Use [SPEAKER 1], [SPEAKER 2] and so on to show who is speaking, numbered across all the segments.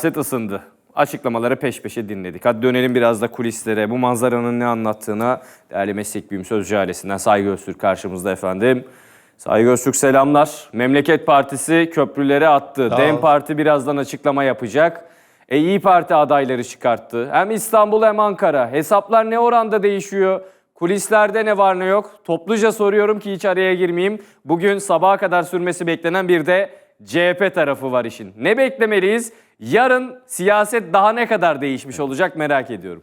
[SPEAKER 1] Siyaset ısındı. Açıklamaları peş peşe dinledik. Hadi dönelim biraz da kulislere. Bu manzaranın ne anlattığına değerli meslek büyüğüm Sözcü ailesinden Saygı Öztürk karşımızda efendim. Saygı Öztürk selamlar. Memleket Partisi köprüleri attı.
[SPEAKER 2] Sağ
[SPEAKER 1] DEM. Parti birazdan açıklama yapacak. E, İyi Parti adayları çıkarttı. Hem İstanbul hem Ankara. Hesaplar ne oranda değişiyor? Kulislerde ne var ne yok? Topluca soruyorum ki hiç araya girmeyeyim. Bugün sabaha kadar sürmesi beklenen bir de CHP tarafı var işin. Ne beklemeliyiz? Yarın siyaset daha ne kadar değişmiş olacak merak ediyorum.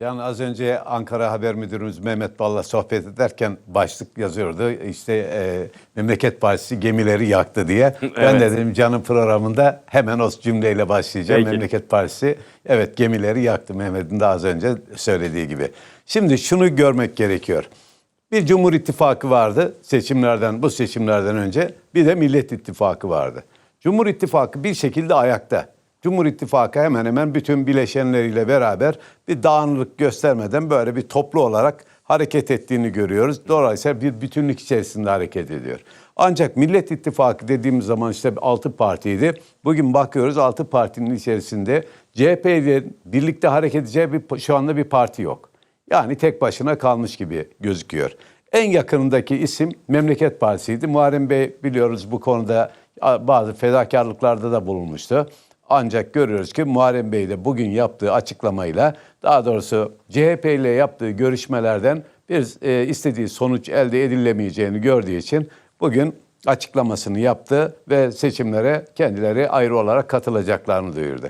[SPEAKER 2] Yani az önce Ankara Haber Müdürümüz Mehmet Balla sohbet ederken başlık yazıyordu. İşte e, Memleket Partisi gemileri yaktı diye. Ben de dedim canım programında hemen o cümleyle başlayacağım.
[SPEAKER 1] Peki.
[SPEAKER 2] Memleket Partisi evet gemileri yaktı Mehmet'in de az önce söylediği gibi. Şimdi şunu görmek gerekiyor. Bir Cumhur İttifakı vardı seçimlerden bu seçimlerden önce bir de Millet İttifakı vardı. Cumhur İttifakı bir şekilde ayakta. Cumhur İttifakı hemen hemen bütün bileşenleriyle beraber bir dağınıklık göstermeden böyle bir toplu olarak hareket ettiğini görüyoruz. Dolayısıyla bir bütünlük içerisinde hareket ediyor. Ancak Millet İttifakı dediğimiz zaman işte 6 partiydi. Bugün bakıyoruz 6 partinin içerisinde CHP ile birlikte hareket edeceği bir, şu anda bir parti yok. Yani tek başına kalmış gibi gözüküyor. En yakınındaki isim Memleket Partisi'ydi. Muharrem Bey biliyoruz bu konuda bazı fedakarlıklarda da bulunmuştu. Ancak görüyoruz ki Muharrem Bey de bugün yaptığı açıklamayla daha doğrusu CHP ile yaptığı görüşmelerden bir e, istediği sonuç elde edilemeyeceğini gördüğü için bugün açıklamasını yaptı ve seçimlere kendileri ayrı olarak katılacaklarını duyurdu.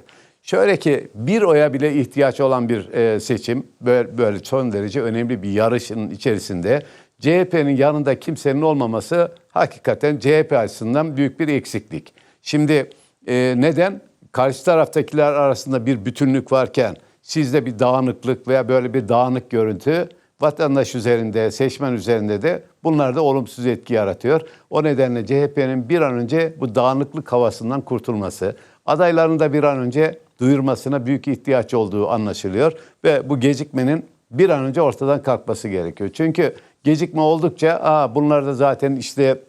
[SPEAKER 2] Şöyle ki bir oya bile ihtiyaç olan bir e, seçim böyle, böyle son derece önemli bir yarışın içerisinde CHP'nin yanında kimsenin olmaması hakikaten CHP açısından büyük bir eksiklik. Şimdi e, neden? Karşı taraftakiler arasında bir bütünlük varken sizde bir dağınıklık veya böyle bir dağınık görüntü vatandaş üzerinde, seçmen üzerinde de bunlar da olumsuz etki yaratıyor. O nedenle CHP'nin bir an önce bu dağınıklık havasından kurtulması, adaylarını da bir an önce duyurmasına büyük ihtiyaç olduğu anlaşılıyor ve bu gecikmenin bir an önce ortadan kalkması gerekiyor. Çünkü gecikme oldukça Aa, bunlar da zaten işte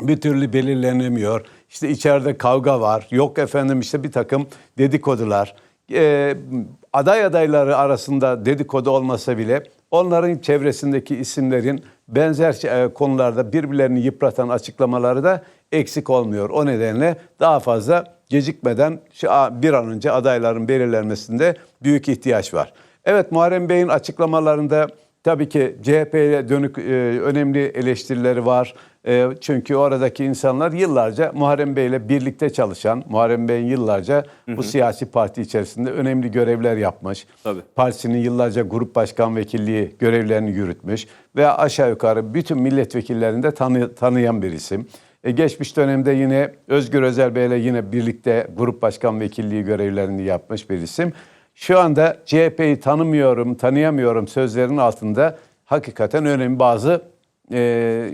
[SPEAKER 2] bir türlü belirlenemiyor. İşte içeride kavga var. Yok efendim işte bir takım dedikodular. Ee, aday adayları arasında dedikodu olmasa bile onların çevresindeki isimlerin benzer e, konularda birbirlerini yıpratan açıklamaları da eksik olmuyor. O nedenle daha fazla gecikmeden bir an önce adayların belirlenmesinde büyük ihtiyaç var. Evet Muharrem Bey'in açıklamalarında Tabii ki CHP'ye dönük e, önemli eleştirileri var. E, çünkü oradaki insanlar yıllarca Muharrem Bey ile birlikte çalışan, Muharrem Bey'in yıllarca bu siyasi parti içerisinde önemli görevler yapmış.
[SPEAKER 1] Tabii.
[SPEAKER 2] Partisinin yıllarca grup başkan vekilliği görevlerini yürütmüş ve aşağı yukarı bütün milletvekillerini de tanı, tanıyan bir isim. E, geçmiş dönemde yine Özgür Özel Bey ile yine birlikte grup başkan vekilliği görevlerini yapmış bir isim. Şu anda CHP'yi tanımıyorum, tanıyamıyorum sözlerinin altında hakikaten önemli bazı e,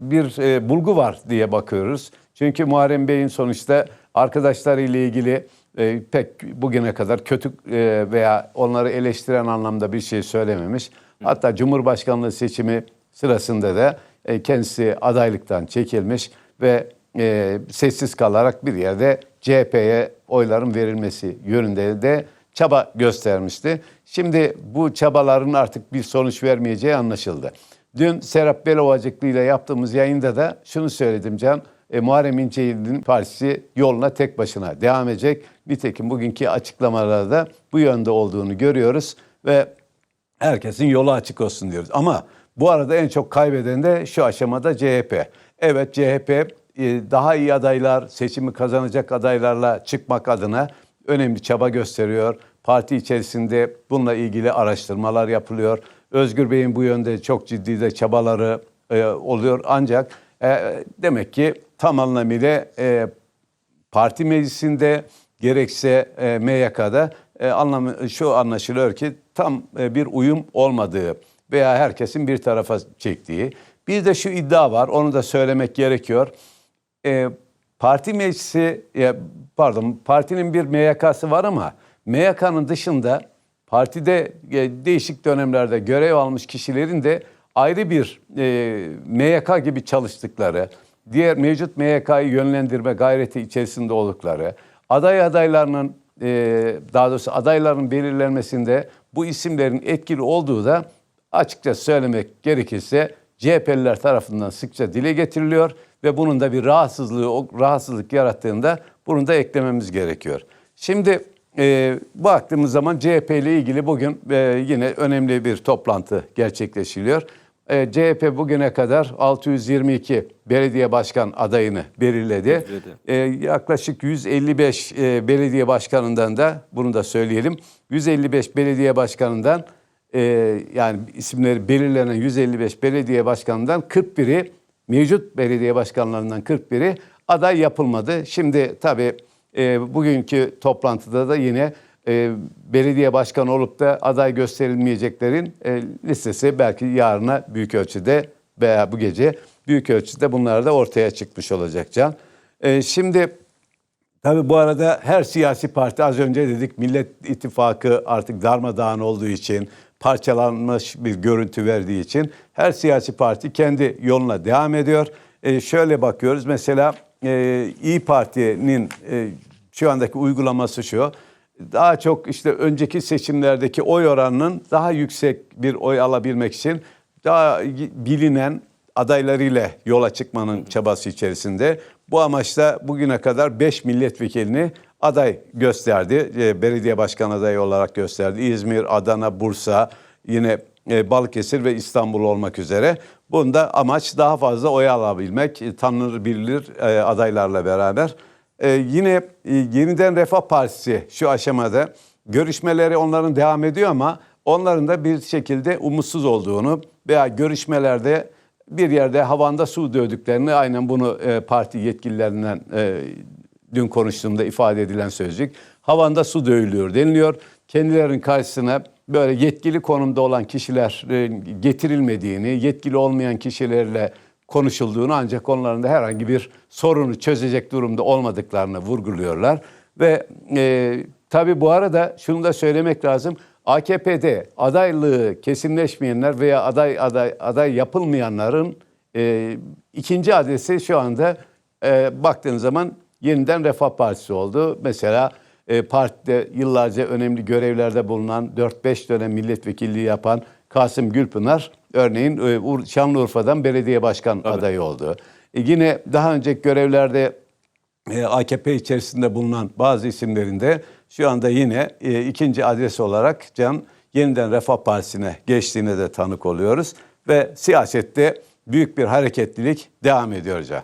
[SPEAKER 2] bir e, bulgu var diye bakıyoruz. Çünkü Muharrem Bey'in sonuçta arkadaşlarıyla ilgili e, pek bugüne kadar kötü e, veya onları eleştiren anlamda bir şey söylememiş. Hatta Cumhurbaşkanlığı seçimi sırasında da e, kendisi adaylıktan çekilmiş ve e, sessiz kalarak bir yerde CHP'ye oyların verilmesi yönünde de çaba göstermişti. Şimdi bu çabaların artık bir sonuç vermeyeceği anlaşıldı. Dün Serap Belovacıklı ile yaptığımız yayında da şunu söyledim Can. E, Muharrem İnce'nin partisi yoluna tek başına devam edecek. Nitekim bugünkü açıklamalarda da bu yönde olduğunu görüyoruz ve herkesin yolu açık olsun diyoruz. Ama bu arada en çok kaybeden de şu aşamada CHP. Evet CHP e, daha iyi adaylar, seçimi kazanacak adaylarla çıkmak adına önemli çaba gösteriyor. Parti içerisinde bununla ilgili araştırmalar yapılıyor. Özgür Bey'in bu yönde çok ciddi de çabaları e, oluyor. Ancak e, demek ki tam anlamıyla e, parti meclisinde gerekse e, MYK'da e, anlamı şu anlaşılıyor ki tam e, bir uyum olmadığı veya herkesin bir tarafa çektiği. Bir de şu iddia var onu da söylemek gerekiyor. E, parti meclisi pardon partinin bir MYK'sı var ama MYK'nın dışında partide e, değişik dönemlerde görev almış kişilerin de ayrı bir e, MYK gibi çalıştıkları diğer mevcut MYK'yı yönlendirme gayreti içerisinde oldukları, aday adaylarının e, daha doğrusu adayların belirlenmesinde bu isimlerin etkili olduğu da açıkça söylemek gerekirse CHP'liler tarafından sıkça dile getiriliyor ve bunun da bir rahatsızlığı, o rahatsızlık yarattığında bunu da eklememiz gerekiyor. Şimdi e, baktığımız zaman CHP ile ilgili bugün e, yine önemli bir toplantı gerçekleşiliyor. E, CHP bugüne kadar 622 belediye başkan adayını belirledi. E, yaklaşık 155 e, belediye başkanından da bunu da söyleyelim. 155 belediye başkanından e, yani isimleri belirlenen 155 belediye başkanından 41'i mevcut belediye başkanlarından 41'i aday yapılmadı. Şimdi tabii e, bugünkü toplantıda da yine e, belediye başkanı olup da aday gösterilmeyeceklerin e, listesi belki yarına büyük ölçüde veya bu gece büyük ölçüde bunlar da ortaya çıkmış olacak Can. E, şimdi Tabii bu arada her siyasi parti az önce dedik Millet İttifakı artık darmadağın olduğu için parçalanmış bir görüntü verdiği için her siyasi parti kendi yoluna devam ediyor. Ee, şöyle bakıyoruz mesela e, İyi Parti'nin e, şu andaki uygulaması şu. Daha çok işte önceki seçimlerdeki oy oranının daha yüksek bir oy alabilmek için daha bilinen adaylarıyla yola çıkmanın çabası içerisinde. Bu amaçla bugüne kadar 5 milletvekilini aday gösterdi. E, belediye başkan adayı olarak gösterdi. İzmir, Adana, Bursa, yine e, Balıkesir ve İstanbul olmak üzere. Bunda amaç daha fazla oy alabilmek, e, tanınır bilinir e, adaylarla beraber. E, yine Yeniden Refah Partisi şu aşamada görüşmeleri onların devam ediyor ama onların da bir şekilde umutsuz olduğunu veya görüşmelerde bir yerde havanda su dövdüklerini aynen bunu parti yetkililerinden dün konuştuğumda ifade edilen sözcük. Havanda su dövülüyor deniliyor. Kendilerinin karşısına böyle yetkili konumda olan kişiler getirilmediğini, yetkili olmayan kişilerle konuşulduğunu ancak onların da herhangi bir sorunu çözecek durumda olmadıklarını vurguluyorlar. Ve e, tabii bu arada şunu da söylemek lazım. AKP'de adaylığı kesinleşmeyenler veya aday aday aday yapılmayanların e, ikinci adresi şu anda e, baktığın zaman yeniden Refah Partisi oldu. Mesela e, partide yıllarca önemli görevlerde bulunan 4-5 dönem milletvekilliği yapan Kasım Gülpınar örneğin e, Ur- Şanlıurfa'dan belediye başkan adayı oldu. E, yine daha önceki görevlerde e, AKP içerisinde bulunan bazı isimlerin de şu anda yine e, ikinci adres olarak Can yeniden Refah Partisi'ne geçtiğine de tanık oluyoruz. Ve siyasette büyük bir hareketlilik devam ediyor Can.